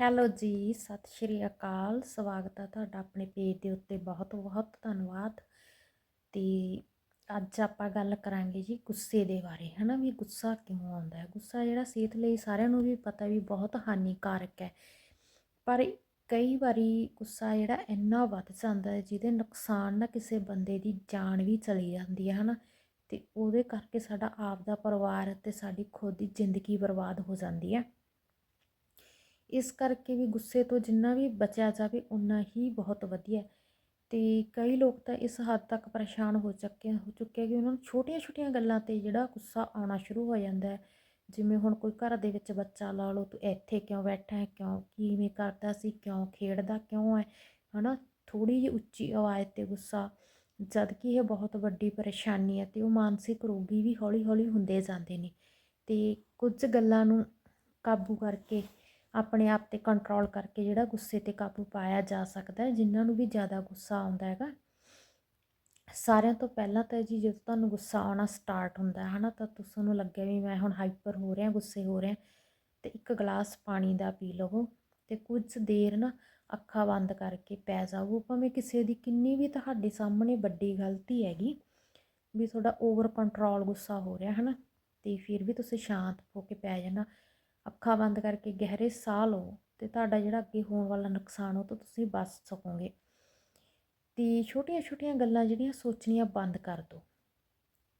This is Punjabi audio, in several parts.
ਹੈਲੋ ਜੀ, ਸਤਿ ਸ਼੍ਰੀ ਅਕਾਲ। ਸਵਾਗਤ ਹੈ ਤੁਹਾਡਾ ਆਪਣੇ ਪੇਜ ਦੇ ਉੱਤੇ। ਬਹੁਤ ਬਹੁਤ ਧੰਨਵਾਦ। ਤੇ ਅੱਜ ਆਪਾਂ ਗੱਲ ਕਰਾਂਗੇ ਜੀ ਗੁੱਸੇ ਦੇ ਬਾਰੇ। ਹਨਾ ਵੀ ਗੁੱਸਾ ਕਿਉਂ ਆਉਂਦਾ ਹੈ? ਗੁੱਸਾ ਜਿਹੜਾ ਸਿਹਤ ਲਈ ਸਾਰਿਆਂ ਨੂੰ ਵੀ ਪਤਾ ਵੀ ਬਹੁਤ ਹਾਨੀਕਾਰਕ ਹੈ। ਪਰ ਕਈ ਵਾਰੀ ਗੁੱਸਾ ਜਿਹੜਾ ਇੰਨਾ ਵੱਧ ਜਾਂਦਾ ਹੈ, ਜਿਹਦੇ ਨੁਕਸਾਨ ਨਾ ਕਿਸੇ ਬੰਦੇ ਦੀ ਜਾਨ ਵੀ ਚਲੀ ਜਾਂਦੀ ਹੈ, ਹਨਾ। ਤੇ ਉਹਦੇ ਕਰਕੇ ਸਾਡਾ ਆਪ ਦਾ ਪਰਿਵਾਰ ਤੇ ਸਾਡੀ ਖੁਦ ਦੀ ਜ਼ਿੰਦਗੀ ਬਰਬਾਦ ਹੋ ਜਾਂਦੀ ਹੈ। ਇਸ ਕਰਕੇ ਵੀ ਗੁੱਸੇ ਤੋਂ ਜਿੰਨਾ ਵੀ ਬਚਿਆ ਜਾਵੇ ਉਨਾ ਹੀ ਬਹੁਤ ਵਧੀਆ। ਅਤੇ ਕਈ ਲੋਕ ਤਾਂ ਇਸ ਹੱਦ ਤੱਕ ਪਰੇਸ਼ਾਨ ਹੋ ਚੁੱਕੇ ਹੋ ਚੁੱਕੇ ਕਿ ਉਹਨਾਂ ਨੂੰ ਛੋਟੀਆਂ-ਛੋਟੀਆਂ ਗੱਲਾਂ ਤੇ ਜਿਹੜਾ ਗੁੱਸਾ ਆਉਣਾ ਸ਼ੁਰੂ ਹੋ ਜਾਂਦਾ ਹੈ। ਜਿਵੇਂ ਹੁਣ ਕੋਈ ਘਰ ਦੇ ਵਿੱਚ ਬੱਚਾ ਲਾ ਲਓ, ਤੂੰ ਇੱਥੇ ਕਿਉਂ ਬੈਠਾ ਹੈ? ਕਿਉਂ, ਕਿਵੇਂ ਕਰਦਾ ਸੀ? ਕਿਉਂ ਖੇਡਦਾ? ਕਿਉਂ ਹੈ? ਹਨਾ? ਥੋੜੀ ਜਿਹੀ ਉੱਚੀ ਆਵਾਜ਼ ਤੇ ਗੁੱਸਾ ਜਦ ਕਿ ਇਹ ਬਹੁਤ ਵੱਡੀ ਪਰੇਸ਼ਾਨੀ ਹੈ ਤੇ ਉਹ ਮਾਨਸਿਕ ਰੋਗੀ ਵੀ ਹੌਲੀ-ਹੌਲੀ ਹੁੰਦੇ ਜਾਂਦੇ ਨੇ। ਤੇ ਕੁਝ ਗੱਲਾਂ ਨੂੰ ਕਾਬੂ ਕਰਕੇ ਆਪਣੇ ਆਪ ਤੇ ਕੰਟਰੋਲ ਕਰਕੇ ਜਿਹੜਾ ਗੁੱਸੇ ਤੇ ਕਾਬੂ ਪਾਇਆ ਜਾ ਸਕਦਾ ਹੈ, ਜਿਨ੍ਹਾਂ ਨੂੰ ਵੀ ਜ਼ਿਆਦਾ ਗੁੱਸਾ ਆਉਂਦਾ ਹੈਗਾ। ਸਾਰਿਆਂ ਤੋਂ ਪਹਿਲਾਂ ਤਾਂ ਜੀ ਜਦੋਂ ਤੁਹਾਨੂੰ ਗੁੱਸਾ ਆਉਣਾ ਸਟਾਰਟ ਹੁੰਦਾ ਹੈ, ਹਨਾ, ਤਾਂ ਤੁਹਾਨੂੰ ਲੱਗਿਆ ਵੀ ਮੈਂ ਹੁਣ ਹਾਈਪਰ ਹੋ ਰਿਹਾ, ਗੁੱਸੇ ਹੋ ਰਿਹਾ, ਤੇ ਇੱਕ ਗਲਾਸ ਪਾਣੀ ਦਾ ਪੀ ਲਵੋ ਤੇ ਕੁਝ ਦੇਰ ਨਾ ਅੱਖਾਂ ਬੰਦ ਕਰਕੇ ਪੈ ਜਾਵੋ। ਭਾਵੇਂ ਕਿਸੇ ਦੀ ਕਿੰਨੀ ਵੀ ਤੁਹਾਡੇ ਸਾਹਮਣੇ ਵੱਡੀ ਗਲਤੀ ਹੈਗੀ ਵੀ ਤੁਹਾਡਾ ਓਵਰ ਕੰਟਰੋਲ ਗੁੱਸਾ ਹੋ ਰਿਹਾ, ਹਨਾ, ਤੇ ਫਿਰ ਵੀ ਤੁਸੀਂ ਸ਼ਾਂਤ ਹੋ ਕੇ ਪੈ ਜਾਣਾ। ਅੱਖਾਂ ਬੰਦ ਕਰਕੇ ਗਹਿਰੇ ਸਾਹ ਲਓ ਤੇ ਤੁਹਾਡਾ ਜਿਹੜਾ ਅੱਗੇ ਹੋਣ ਵਾਲਾ ਨੁਕਸਾਨ ਉਹ ਤੋਂ ਤੁਸੀਂ ਬਚ ਸਕੋਗੇ। ਤੇ ਛੋਟੀਆਂ-ਛੋਟੀਆਂ ਗੱਲਾਂ ਜਿਹੜੀਆਂ ਸੋਚਣੀਆਂ ਬੰਦ ਕਰ ਦਿਓ।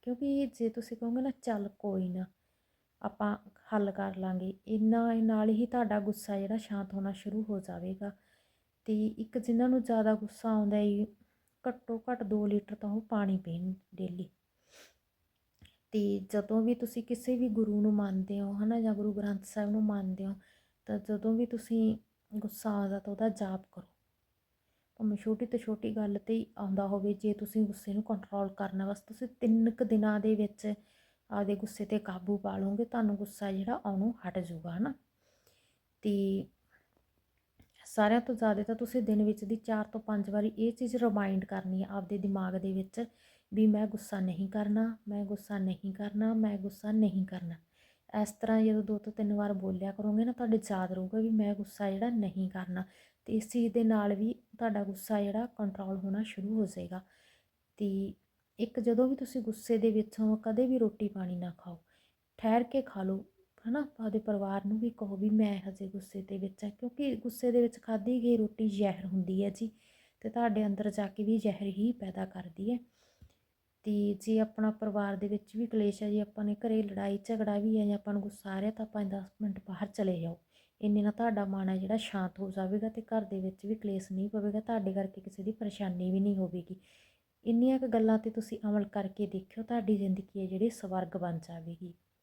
ਕਿਉਂਕਿ ਜੇ ਤੁਸੀਂ ਕਹੋਗੇ ਨਾ, ਚੱਲ ਕੋਈ ਨਾ, ਆਪਾਂ ਹੱਲ ਕਰ ਲਾਂਗੇ, ਇੰਨਾ ਨਾਲ ਹੀ ਤੁਹਾਡਾ ਗੁੱਸਾ ਜਿਹੜਾ ਸ਼ਾਂਤ ਹੋਣਾ ਸ਼ੁਰੂ ਹੋ ਜਾਵੇਗਾ। ਤੇ ਇੱਕ ਜਿਨ੍ਹਾਂ ਨੂੰ ਜ਼ਿਆਦਾ ਗੁੱਸਾ ਆਉਂਦਾ ਹੈ ਘੱਟੋ ਘੱਟ 2 ਲੀਟਰ ਤਾਂ ਉਹ ਪਾਣੀ ਪੀਣ ਡੇਲੀ। ਤੇ ਜਦੋਂ ਵੀ ਤੁਸੀਂ ਕਿਸੇ ਵੀ ਗੁਰੂ ਨੂੰ ਮੰਨਦੇ ਹੋ, ਹਨਾ, ਜਾਂ ਗੁਰੂ ਗ੍ਰੰਥ ਸਾਹਿਬ ਨੂੰ ਮੰਨਦੇ ਹੋ, ਤਾਂ ਜਦੋਂ ਵੀ ਤੁਸੀਂ ਗੁੱਸਾ ਆਉਂਦਾ ਤਾਂ ਉਹਦਾ ਜਾਪ ਕਰੋ। ਭਾਵੇਂ ਛੋਟੀ ਤੋਂ ਛੋਟੀ ਗੱਲ ਤੇ ਹੀ ਆਉਂਦਾ ਹੋਵੇ, ਜੇ ਤੁਸੀਂ ਗੁੱਸੇ ਨੂੰ ਕੰਟਰੋਲ ਕਰਨਾ ਬਸ ਤੁਸੀਂ ਤਿੰਨ ਕੁ ਦਿਨਾਂ ਦੇ ਵਿੱਚ ਆਪਦੇ ਗੁੱਸੇ ਤੇ ਕਾਬੂ ਪਾ ਲਓਗੇ, ਤੁਹਾਨੂੰ ਗੁੱਸਾ ਜਿਹੜਾ ਆਉਣੋਂ ਹਟ ਜਾਊਗਾ, ਹਨਾ। ਤੇ ਸਾਰਿਆਂ ਤੋਂ ਜ਼ਿਆਦਾ ਤਾਂ ਤੁਸੀਂ ਦਿਨ ਵਿੱਚ ਦੀ 4 ਤੋਂ 5 ਵਾਰੀ ਇਹ ਚੀਜ਼ ਰਿਮਾਈਂਡ ਕਰਨੀ ਹੈ ਆਪਦੇ ਦਿਮਾਗ ਦੇ ਵਿੱਚ ਵੀ ਮੈਂ ਗੁੱਸਾ ਨਹੀਂ ਕਰਨਾ, ਮੈਂ ਗੁੱਸਾ ਨਹੀਂ ਕਰਨਾ, ਮੈਂ ਗੁੱਸਾ ਨਹੀਂ ਕਰਨਾ। ਇਸ ਤਰ੍ਹਾਂ ਜਦੋਂ ਦੋ ਤੋਂ ਤਿੰਨ ਵਾਰ ਬੋਲਿਆ ਕਰੋਗੇ ਨਾ, ਤੁਹਾਡੇ ਯਾਦ ਰਹੂਗਾ ਵੀ ਮੈਂ ਗੁੱਸਾ ਜਿਹੜਾ ਨਹੀਂ ਕਰਨਾ ਤੇ ਇਸ ਚੀਜ਼ ਦੇ ਨਾਲ ਵੀ ਤੁਹਾਡਾ ਗੁੱਸਾ ਜਿਹੜਾ ਕੰਟਰੋਲ ਹੋਣਾ ਸ਼ੁਰੂ ਹੋ ਜਾਏਗਾ। ਤੇ ਇੱਕ ਜਦੋਂ ਵੀ ਤੁਸੀਂ ਗੁੱਸੇ ਦੇ ਵਿੱਚ ਹੋ, ਕਦੇ ਵੀ ਰੋਟੀ ਪਾਣੀ ਨਾ ਖਾਓ, ਠਹਿਰ ਕੇ ਖਾ ਲਓ ਹਨਾ ਆਪਦੇ ਪਰਿਵਾਰ ਨੂੰ ਵੀ ਕਹੋ ਵੀ ਮੈਂ ਹਜੇ ਗੁੱਸੇ ਦੇ ਵਿੱਚ ਆ ਕਿਉਂਕਿ ਗੁੱਸੇ ਦੇ ਵਿੱਚ ਖਾਧੀ ਗਈ ਰੋਟੀ ਜ਼ਹਿਰ ਹੁੰਦੀ ਹੈ ਜੀ ਤੇ ਤੁਹਾਡੇ ਅੰਦਰ ਜਾ ਕੇ ਵੀ ਜ਼ਹਿਰ ਹੀ ਪੈਦਾ ਕਰਦੀ ਹੈ। ਤੇ ਜੇ ਆਪਣਾ ਪਰਿਵਾਰ ਦੇ ਵਿੱਚ ਵੀ ਕਲੇਸ਼ ਹੈ, ਜੀ ਆਪਾਂ ਨੇ ਘਰੇ ਲੜਾਈ ਝਗੜਾ ਵੀ ਹੈ ਜਾਂ ਆਪਾਂ ਨੂੰ ਗੁੱਸਾ ਆ ਰਿਹਾ, ਤਾਂ ਆਪਾਂ 10 ਮਿੰਟ ਬਾਹਰ ਚਲੇ ਜਾਓ। ਇੰਨੇ ਨਾਲ ਤੁਹਾਡਾ ਮਨ ਹੈ ਜਿਹੜਾ ਸ਼ਾਂਤ ਹੋ ਜਾਵੇਗਾ ਤੇ ਘਰ ਦੇ ਵਿੱਚ ਵੀ ਕਲੇਸ਼ ਨਹੀਂ ਪਵੇਗਾ, ਤੁਹਾਡੇ ਕਰਕੇ ਕਿਸੇ ਦੀ ਪਰੇਸ਼ਾਨੀ ਵੀ ਨਹੀਂ ਹੋਵੇਗੀ। ਇੰਨੀਆਂ ਕੁ ਗੱਲਾਂ ਤੇ ਤੁਸੀਂ ਅਮਲ ਕਰਕੇ ਦੇਖਿਓ, ਤੁਹਾਡੀ ਜ਼ਿੰਦਗੀ ਹੈ ਜਿਹੜੀ ਸਵਰਗ ਬਣ ਜਾਵੇਗੀ।